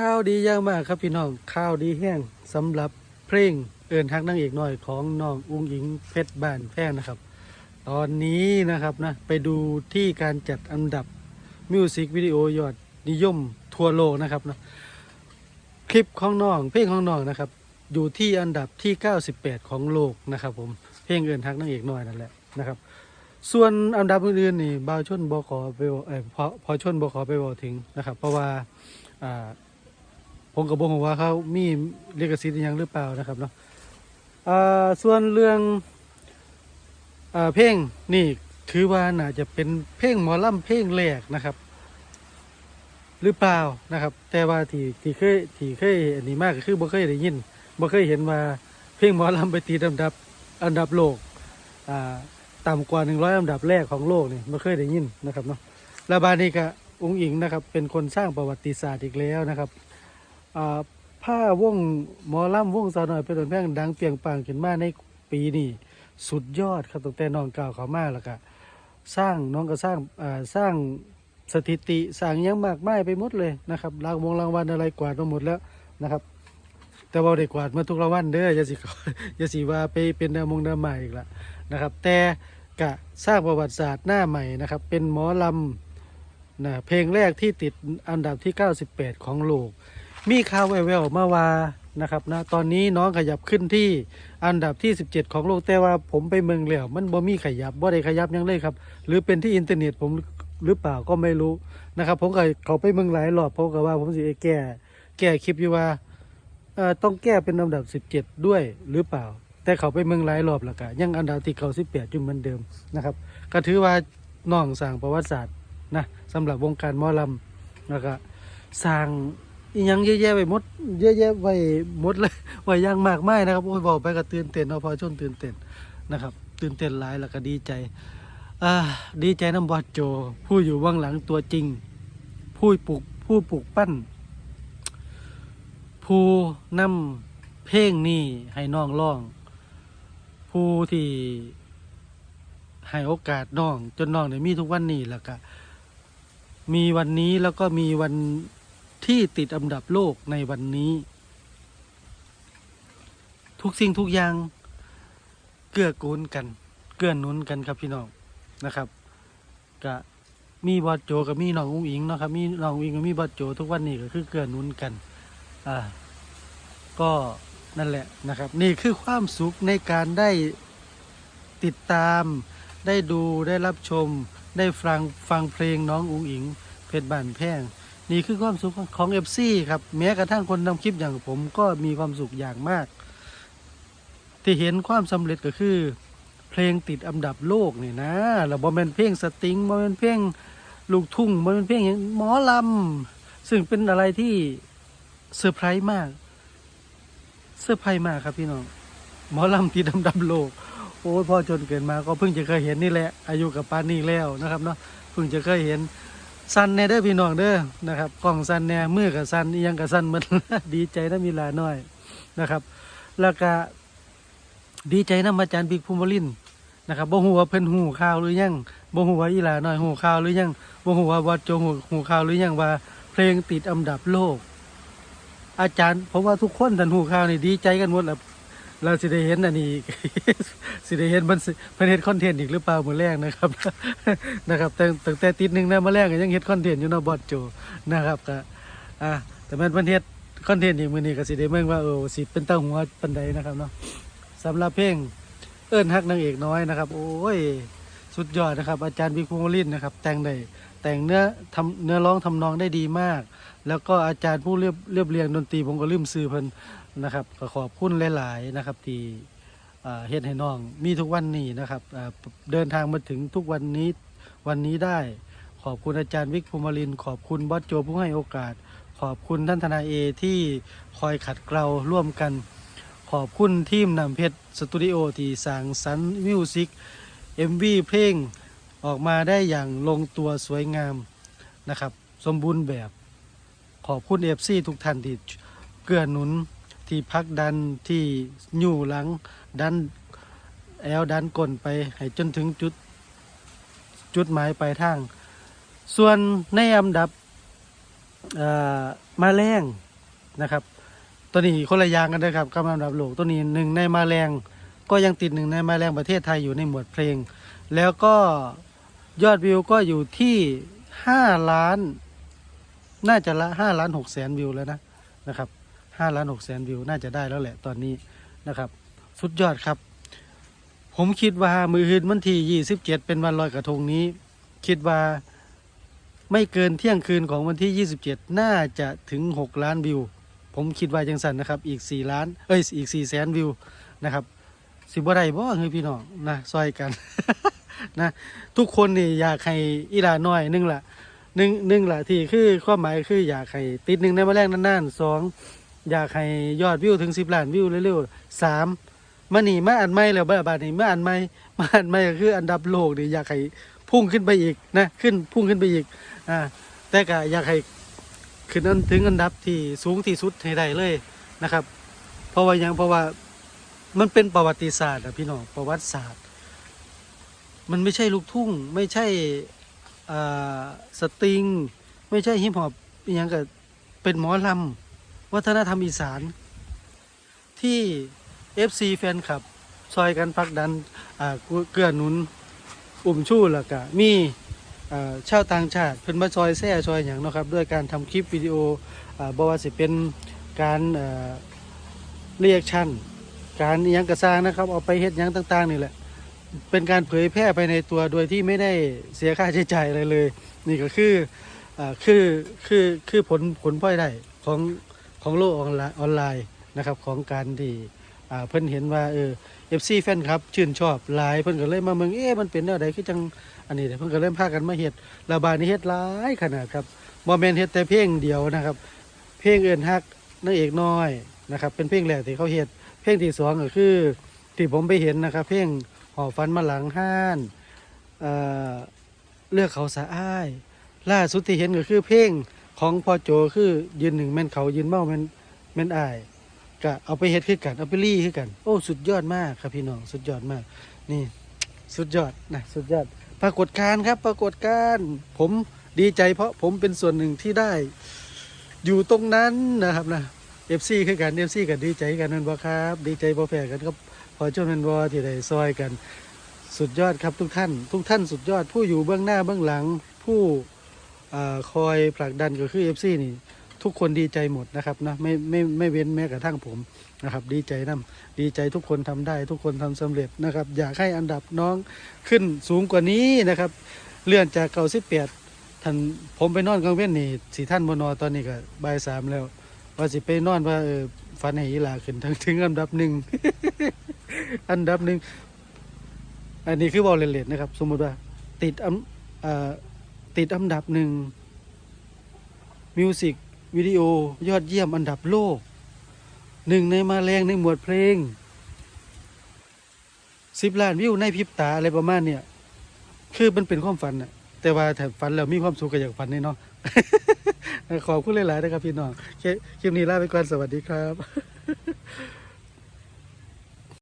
ข่าวดีอย่างมากครับพี่น้องข่าวดีแห้งสำหรับเพลงเอินทักนางเอกน้อยของน้องอุ้งอิงเพชรบ้านแพงนะครับ ตอนนี้นะครับนะไปดูที่การจัดอันดับมิวสิกวิดีโอยอดนิยมทั่วโลกนะครับนะคลิปของน้องเพลงของน้องนะครับ อยู่ที่อันดับที่ 98 ของโลกนะครับ ผมเพลงเอินทักนางเอกน้อยนั่นแหละนะครับ ส่วนอันดับอื่นๆนี่บาวชนบขอไปเออพอพอชนบขอไปบอกถึงนะครับ เพราะว่าอ่า ผมกับบอกว่าเขามีลิขสิทธิ์อิหยังหรือเปล่านะครับเนาะส่วนเรื่องอเพลงนี่ถือว่าน่าจะเป็นเพลงหมอลำเพลงแรกนะครับ หรือเปล่านะครับ แต่ว่าที่ที่เคยที่เคยอันนี้มากก็คือบ่เคยได้ยินบ่เคยเห็นว่าเพลงหมอลำไปตีอันดับอันดับโลกต่ำกว่า100อันดับแรกของโลกนี่ไม่เคยได้ยินนะครับเนาะและบานี้ก็องค์อิงนะครับ เป็นคนสร้างประวัติศาสตร์อีกแล้วนะครับ ผ้าวงหมอลำวงสาวน้อยเป็นต้นแพงดังเปียงปร้างขึ้นมาในปีนี้สุดยอดครับตั้งแต่น้องกล่าวเขามาแล้วก็สร้างน้องก็สร้างสร้างสถิติสร้างยังมากมายไปหมดเลยนะครับรางวงรางวัลอะไรกวาดมาหมดแล้วนะครับ แต่ว่าได้กวาดมาทุกรางวัลเด้อยาสิยาสิว่าไปเป็นดาวมงดาวใหม่อีกละนะครับ แต่กะสร้างประวัติศาสตร์หน้าใหม่นะครับ เป็นหมอลำนะเพลงแรกที่ติดอันดับที่ 98 ของโลก มีข่าวแววๆมาว่านะครับนะตอนนี้น้องขยับขึ้นที่อันดับที่ 17 ของโลกแต่ว่าผมไปเมืองแล้วมันบ่มีขยับบ่ได้ขยับยังเลยครับ หรือเป็นที่อินเทอร์เน็ตผมหรือเปล่าก็ไม่รู้นะครับ ผมก็เขาไปเมืองหลายรอบผมก็ว่าผมสิแก้แก้คลิปอยู่ว่าต้องแก้เป็นอันดับ 17 ด้วยหรือเปล่า แต่เขาไปเมืองหลายรอบแล้วก็ยังอันดับที่เขาสิบแปดอยู่เหมือนเดิมนะครับ ก็ถือว่าน้องสร้างประวัติศาสตร์นะสำหรับวงการมอลำแล้วก็สร้าง อีหยังเยอะแยะไปหมด เยอะแยะไปหมดเลยไว้อย่างมากมายนะครับโอ้ยบอกไปก็ตื่นเต้นเนาพอชนตื่นเต้นนะครับ ตื่นเต้นหลายแล้วก็ดีใจอ่าดีใจน้ำบอดโจ ผู้อยู่เบื้องหลังตัวจริง ผู้ปลูกผู้ปลูกปั้น ผู้นำเพลงนี้ให้น้องร้อง ผู้ที่ให้โอกาสน้อง จนน้องได้มีทุกวันนี้แล้วก็มีวันนี้แล้วก็มีวัน ที่ติดอันดับโลกในวันนี้ ทุกสิ่งทุกอย่างเกื้อกูลกัน เกื้อหนุนกันครับพี่น้องนะครับก็มีบอดโจกับมีน้องอุ้งอิงเนาะครับมีน้องอุ้งอิงกับมีบอดโจ ทุกวันนี้ก็คือเกื้อหนุนกันอ่าก็นั่นแหละนะครับ นี่คือความสุขในการได้ติดตามได้ดูได้รับชม ได้ฟังฟังเพลงน้องอุ๋งอิง เพชรบานแพง นี่คือความสุขของเอฟซีครับแม้กระทั่งคนทำคลิปอย่างผมก็มีความสุขอย่างมาก ที่เห็นความสำเร็จก็คือ เพลงติดอันดับโลกนี่นะแล้วบ่เป็นเพลงสตริงบ่เป็นเพลงลูกทุ่งบ่เป็นเพลงอย่างหมอลำซึ่งเป็นอะไรที่เซอร์ไพรส์มากเซอร์ไพรส์มากครับพี่น้องหมอลำติดอันดับโลกโอ้พ่อจนเกิดมาก็เพิ่งจะเคยเห็นนี่แหละ อายุกับปานนี่แล้วนะครับเนาะเพิ่งจะเคยเห็น สันแน่เด้อพี่น้องเด้อนะครับกล้องสันแน่มือกับสันยังกับสันเหมือนดีใจนะมีหลาน้อยนะครับ แล้วก็ดีใจนะอาจารย์บิ๊กภูมิลินนะครับบ่ฮู้ว่าเพิ่นฮู้ข่าวหรือยังบ่ฮู้ว่าอีหลาน้อยฮู้ข่าวหรือยังบ่ฮู้ว่าวัดโจฮู้ฮู้ข่าวหรือยังว่า เพลงติดอันดับโลก อาจารย์ผมว่าทุกคนทันหูข่าวนี่ดีใจกันหมดแหล้ว เราสิได้เห็นอันนี้ สิได้เห็นมันเพิ่นเฮ็ดคอนเทนต์อีกหรือเปล่ามื้อแรกนะครับ นะครับแต่ตั้งแต่ติดหนึงนะมื้อแรกก็ยังเฮ็ดคอนเทนต์อยู่เนาะบอดโจนะครับก็อ่าแต่มันเพิ่นเฮ็ดคอนเทนต์อีกมื้อนี้ก็สิได้เบิ่งว่าเออสิเป็นตาหัวปานใดนะครับเนาะสำหรับเพลงเอิ้นฮักนางเอกน้อยนะครับ โอ้ยสุดยอดนะครับ อาจารย์วิคุงลินนะครับ แต่งได้แต่งเนื้อทำเนื้อร้องทำนองได้ดีมาก แล้วก็อาจารย์ผู้เรียบเรียบเรียงดนตรีผมก็ลืมซื้อเพิ่น นะครับก็ขอบคุณหลาย ๆ นะครับที่เฮ็ดให้น้องมีทุกวันนี้นะครับเดินทางมาถึงทุกวันนี้วันนี้ได้ ขอบคุณอาจารย์วิกภูมิลิน ขอบคุณบอสโจผู้ให้โอกาส ขอบคุณท่านทนายเอที่คอยขัดเกลาร่วมกัน ขอบคุณทีมนำเพชรสตูดิโอที่สร้างสรรค์มิวสิกเอ็มวีเพลงออกมาได้อย่างลงตัวสวยงามนะครับ สมบูรณ์แบบ ขอบคุณเอฟซีทุกท่านที่เกื้อหนุน ที่พักดันที่อยู่หลังดันแอลดันกลนไปให้จนถึงจุดจุดหมายปลายทาง ส่วนในอันดับเอ่อมาแรงนะครับ ตัวนี้คนละยางกันนะครับกำลังดับโลกตัวนี้หนึ่งในมาแรงก็ยังติดหนึ่งในมาแรงประเทศไทยอยู่ในหมวดเพลง แล้วก็ยอดวิวก็อยู่ที่ห้าล้าน น่าจะละห้าล้านหกแสนวิวแล้วนะนะครับ ห้าล้านหกแสนวิวน่าจะได้แล้วแหละตอนนี้นะครับ สุดยอดครับ ผมคิดว่ามือฮืนวันที่ยี่สิบเจ็ดเป็นวันลอยกระทงนี้ คิดว่าไม่เกินเที่ยงคืนของวันที่ยี่สิบเจ็ดน่าจะถึงหกล้านวิว ผมคิดว่าจังสันนะครับ อีกสี่ล้าน เอ้ย อีกสี่แสนวิวนะครับ สิบ่ได้บ่เฮ้ยพี่น้องนะซอยกัน นะ ทุกคนนี่อยากให้อีหลาน้อยหนึ่งละหนึ่งหนึ่งละที่คือความหมายคืออยากให้ติดหนึ่งในมาแรกนานๆสอง อยากให้ยอดวิวถึงสิบล้านวิวเร็วๆสามมานี่มาอันใหม่แล้วบ้าบาดนี่มาอันใหม่มาอันใหม่ก็คืออันดับโลกนี่อยากให้พุ่งขึ้นไปอีกนะขึ้นพุ่งขึ้นไปอีกอ่าแต่ก็อยากให้ขึ้นอันถึงอันดับที่สูงที่สุดให้ได้เลยนะครับ เพราะว่ายังเพราะว่ามันเป็นประวัติศาสตร์อะพี่น้องประวัติศาสตร์ มันไม่ใช่ลูกทุ่ง ไม่ใช่อ่าสตริง ไม่ใช่ฮิปฮอปอย่างกับเป็นหมอลำ วัฒนธรรมอีสาน ที่ FC แฟนคลับ ซอยกันพักดันเกื้อหนุนอุ่มชู้แล้วก็มีอ่าชาวต่างชาติเพิ่นมาซอยแซ่ซอยอย่างเนาะครับ ด้วยการทำคลิปวิดีโออ่าบ่ว่าสิเป็นการเรียกชั่น การยังกระสร้างนะครับ เอาไปเฮ็ดยังต่าง ๆ นี่แหละ เป็นการเผยแพร่ไปในตัวโดยที่ไม่ได้เสียค่าใช้จ่ายอะไรเลย นี่ก็คืออคือคือคือผลผลพลอยได้ของ ของโลกออนไลน์ออนไลน์นะครับของการที่เพิ่นเห็นว่าเออ FC แฟนครับชื่นชอบหลายเพิ่นก็เลยมาเมืองเอ๊ะมันเป็นแนวใดคือจังอันนี้เด้เพิ่นก็เริ่มพากันมาเฮ็ดระบาดนี้เฮ็ดหลายขนาดครับบ่แม่นเฮ็ดแต่เพลงเดียวนะครับ เพลงเอิ้นฮักนางเอกน้อยนะครับเป็นเพลงแรกที่เขาเฮ็ดเพลงที่สองก็คือที่ผมไปเห็นนะครับ เพลงหอฟันมาหลังห้านเอ่อเลือกเขาสะอ้าย ล่าสุดที่เห็นก็คือเพลง ของพ่อโจคือยืนหนึ่งแม่นเขายืนเมาแม่นแม่นอายก็เอาไปเฮ็ดคือกันเอาไปรี่คือกัน โอ้สุดยอดมากครับพี่น้องสุดยอดมาก นี่สุดยอดนะสุดยอด ปรากฏการครับปรากฏการผมดีใจเพราะผมเป็นส่วนหนึ่งที่ได้ อยู่ตรงนั้นนะครับนะเอฟซีคือกันเอฟซีกันดีใจกันนั่นบ่ครับ ดีใจบ่แพ้กันครับพอเจ้านันบ่ที่ได้ซอยกัน สุดยอดครับทุกท่าน ทุกท่านสุดยอดผู้อยู่เบื้องหน้าเบื้องหลังผู้ คอยผลักดันก็คือเอฟซีนี่ ทุกคนดีใจหมดนะครับนะไม่ไม่ไม่เว้นแม้กระทั่งผมนะครับ ดีใจนํดีใจทุกคนทำได้ ทุกคนทำสำเร็จนะครับ อยากให้อันดับน้องขึ้นสูงกว่านี้นะครับ เลื่อนจากเก่าสิบแปดท่านผมไปนอนกลางเว้นนี่สีท่านบนอนตอนนี้ก็บ่ายสามแล้ว ว่าสิไปนอนว่าเออฟันให้อีลาขึ้นทั้งถึงอันดับหนึ่งอันดับหนึ่งอันนี้คือบอลเลนๆนะครับ สมมุติว่าติดอันเอ่อ ติดอันดับหนึ่งมิวสิกวิดีโอยอดเยี่ยมอันดับโลกหนึ่งในมาแรงในหมวดเพลงสิบล้านวิวในพริบตาอะไรประมาณเนี่ยคือมันเป็นความฝันอะแต่ว่าถ้าฝันแล้วมีความสุขก็อยากฝันนี่เนาะขอบคุณหลายๆนะครับพี่น้องคลิปนี้ลาไปก่อนสวัสดีครับ